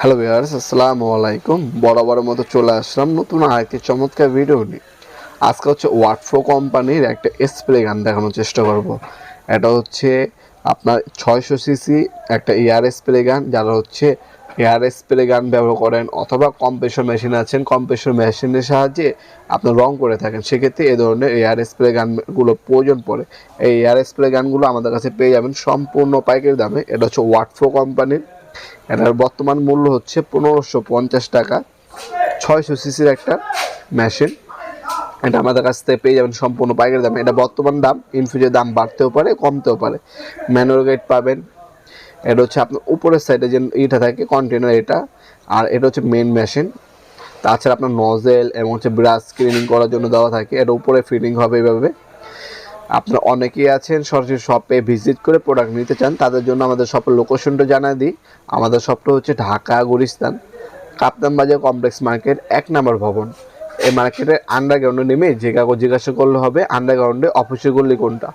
Hello viewers আসসালামু আলাইকুম বরাবরের মতো চলে আসলাম নতুন আরেকটি চমৎকার ভিডিও নিয়ে। আজকে হচ্ছে ওয়াটফ্রো কোম্পানির একটা স্প্রে গান দেখানোর চেষ্টা করব। এটা হচ্ছে আপনার ছয়শো সিসি একটা এয়ার স্প্রে গান, যারা হচ্ছে এয়ার স্প্রে গান ব্যবহার করেন অথবা কম্প্রেসর মেশিন আছেন কম্প্রেসর মেশিনের সাহায্যে আপনার রং করে থাকেন, সেক্ষেত্রে এ ধরনের এয়ার স্প্রে গানগুলো প্রয়োজন পড়ে। এই এয়ার স্প্রে গানগুলো আমাদের কাছে পেয়ে যাবেন সম্পূর্ণ পাইকারি দামে। এটা হচ্ছে ওয়াটফ্রো কোম্পানির এটার বর্তমান মূল্য হচ্ছে পনেরোশো পঞ্চাশ টাকা। ছয়শো সিসির একটা মেশিন। এটা আমাদের কাছ থেকে পেয়ে যাবেন সম্পূর্ণ পাইকারি দামে। এটা বর্তমান দাম ইন ফিউচার দাম বাড়তেও পারে, কমতেও পারে। ম্যানুয়াল গেট পাবেন। এটা হচ্ছে আপনার উপরের সাইডে যে ইটা থাকে কন্টেনার এটা। আর এটা হচ্ছে মেন মেশিন তাছাড়া আপনার নজেল এবং হচ্ছে ব্রাশ ক্লিনিং করার জন্য দেওয়া থাকে। এটা উপরে ফিটিং হবে এইভাবে আপনারা অনেকেই আছেন, সরাসরি শপে ভিজিট করে প্রোডাক্ট নিতে চান, তাদের জন্য আমাদের শপের লোকেশনটা জানা দিই। আমাদের শপটা হচ্ছে ঢাকা গুলিস্তান, কাপ্তান বাজার কমপ্লেক্স মার্কেট এক নম্বর ভবন। এই মার্কেটের আন্ডারগ্রাউন্ডে নেমে যে কাগজ জিজ্ঞাসা করলে হবে আন্ডারগ্রাউন্ডে অফিসের গলি কোনটা?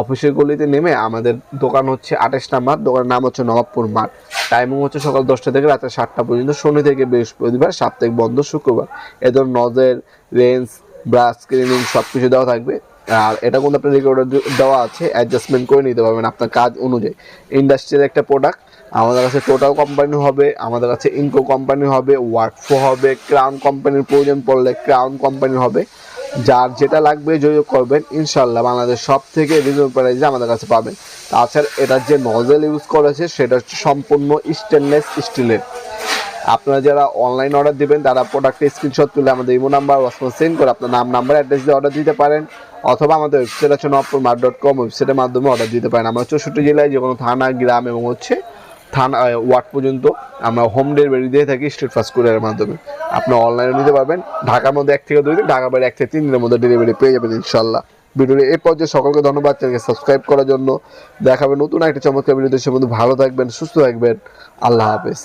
অফিসের গলিতে নেমে আমাদের দোকান হচ্ছে আঠাশ নাম্বার, দোকানের নাম হচ্ছে নবাবপুর মাঠ। টাইমিং হচ্ছে সকাল দশটা থেকে রাতে সাতটা পর্যন্ত, শনি থেকে বৃহস্পতিবার, সাপ্তাহিক বন্ধ শুক্রবার। এ ধরুন নজেল রেঞ্জ ব্রাশ ক্লিনিং সব কিছু দেওয়া থাকবে। আর এটা কিন্তু আপনার রেকর্ডার দেওয়া আছে অ্যাডজাস্টমেন্ট করে নিতে পারবেন আপনার কাজ অনুযায়ী। ইন্ডাস্ট্রিয়াল একটা প্রোডাক্ট আমাদের কাছে টোটাল কোম্পানি হবে, আমাদের কাছে ইনকো কোম্পানি হবে ওয়ার্কফো হবে ক্রাউন কোম্পানির প্রয়োজন পড়লে ক্রাউন কোম্পানি হবে। যার যেটা লাগবে যোগাযোগ করবেন ইনশাল্লাহ বাংলাদেশ সব থেকে রিজনেবল প্রাইসে আমাদের কাছে পাবেন। তাছাড়া এটার যে নজেল ইউজ করেছে, সেটা হচ্ছে সম্পূর্ণ স্টেনলেস স্টিলের আপনারা যারা অনলাইন অর্ডার দিবেন, তারা প্রোডাক্টের স্ক্রিনশট তুলে আমাদের ইমো নাম্বার ওয়াটসঅ্যাপ সেন্ড করে আপনার নাম নাম্বার অ্যাড্রেস দিয়ে অর্ডার দিতে পারেন, অথবা আমাদের ওয়েবসাইট আছে নপুর মার্ট ডট কম ওয়েবসাইটের মাধ্যমে অর্ডার দিতে পারেন। আমরা চৌষট্টি জেলায় যে কোনো থানা, গ্রাম এবং হচ্ছে থানা ওয়ার্ড পর্যন্ত আমরা হোম ডেলিভারি দিয়ে থাকি স্ট্রিট ফাস্ট কুরিয়ারের মাধ্যমে। আপনি অনলাইনে নিতে পারবেন, ঢাকার মধ্যে এক থেকে দুই দিন ঢাকা বাইরে এক থেকে তিন দিনের মধ্যে ডেলিভারি পেয়ে যাবেন ইনশাল্লাহ ভিডিওটি এই পর্যায়ে সকলকে ধন্যবাদ, চ্যানেলকে সাবস্ক্রাইব করার জন্য। দেখাবেন নতুন একটা চমৎকার ভিডিও সে মধ্যে ভালো থাকবেন, সুস্থ থাকবেন। আল্লাহ হাফেজ।